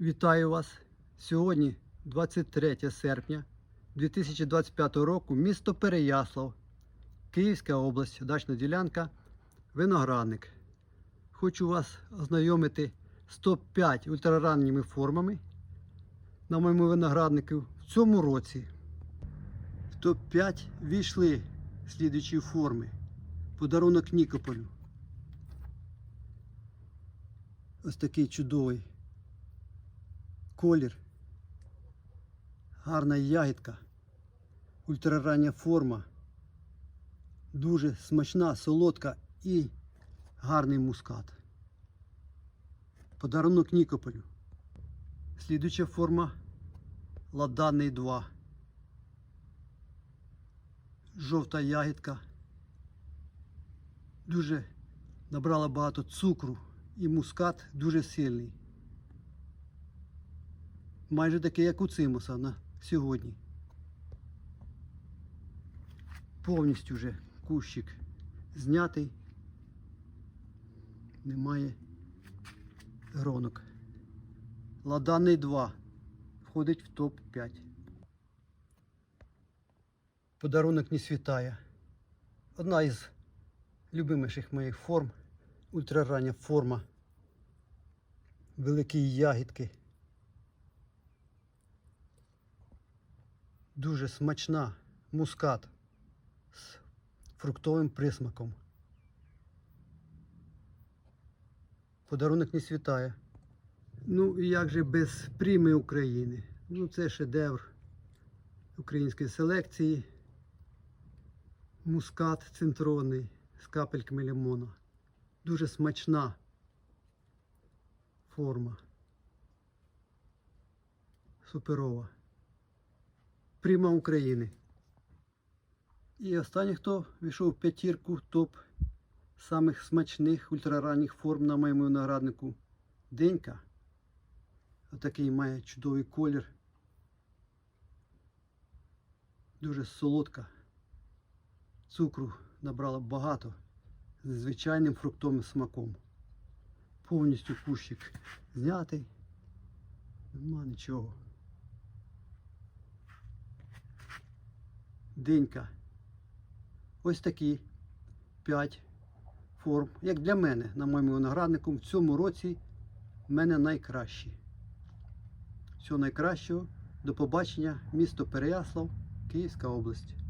Вітаю вас! Сьогодні 23 серпня 2025 року, місто Переяслав, Київська область, дачна ділянка, виноградник. Хочу вас ознайомити з топ-5 ультраранніми формами на моєму винограднику в цьому році. В топ-5 війшли слідуючі форми. Подарунок Нікополю. Ось такий чудовий колір, гарна ягідка, ультрарання форма, дуже смачна, солодка і гарний мускат. Подарунок Нікополю. Слідуюча форма Ладанний 2. Жовта ягідка. Дуже набрала багато цукру і мускат дуже сильний майже таке, як у цимуса на сьогодні. Повністю вже кущик знятий. Немає гронок. Ладаний 2 входить в топ-5. Подарунок не світає. Одна із любиміших моїх форм. Ультрарання форма. Великі ягідки. Дуже смачна мускат з фруктовим присмаком. Подарунок не світає. Ну і як же без пріми України? Ну це шедевр української селекції. Мускат центрований з капельками лимона. Дуже смачна форма. Суперова. Прима України. І останній, хто війшов в п'ятірку топ самих смачних ультраранніх форм на моєму винограднику. Денька. Отакий має чудовий колір. Дуже солодка. Цукру набрала багато з звичайним фруктовим смаком. Повністю кущик знятий. Нема нічого. Денька. Ось такі 5 форм. Як для мене, на моєму винограднику, в цьому році в мене найкращі. Всього найкращого. До побачення. Місто Переяслав, Київська область.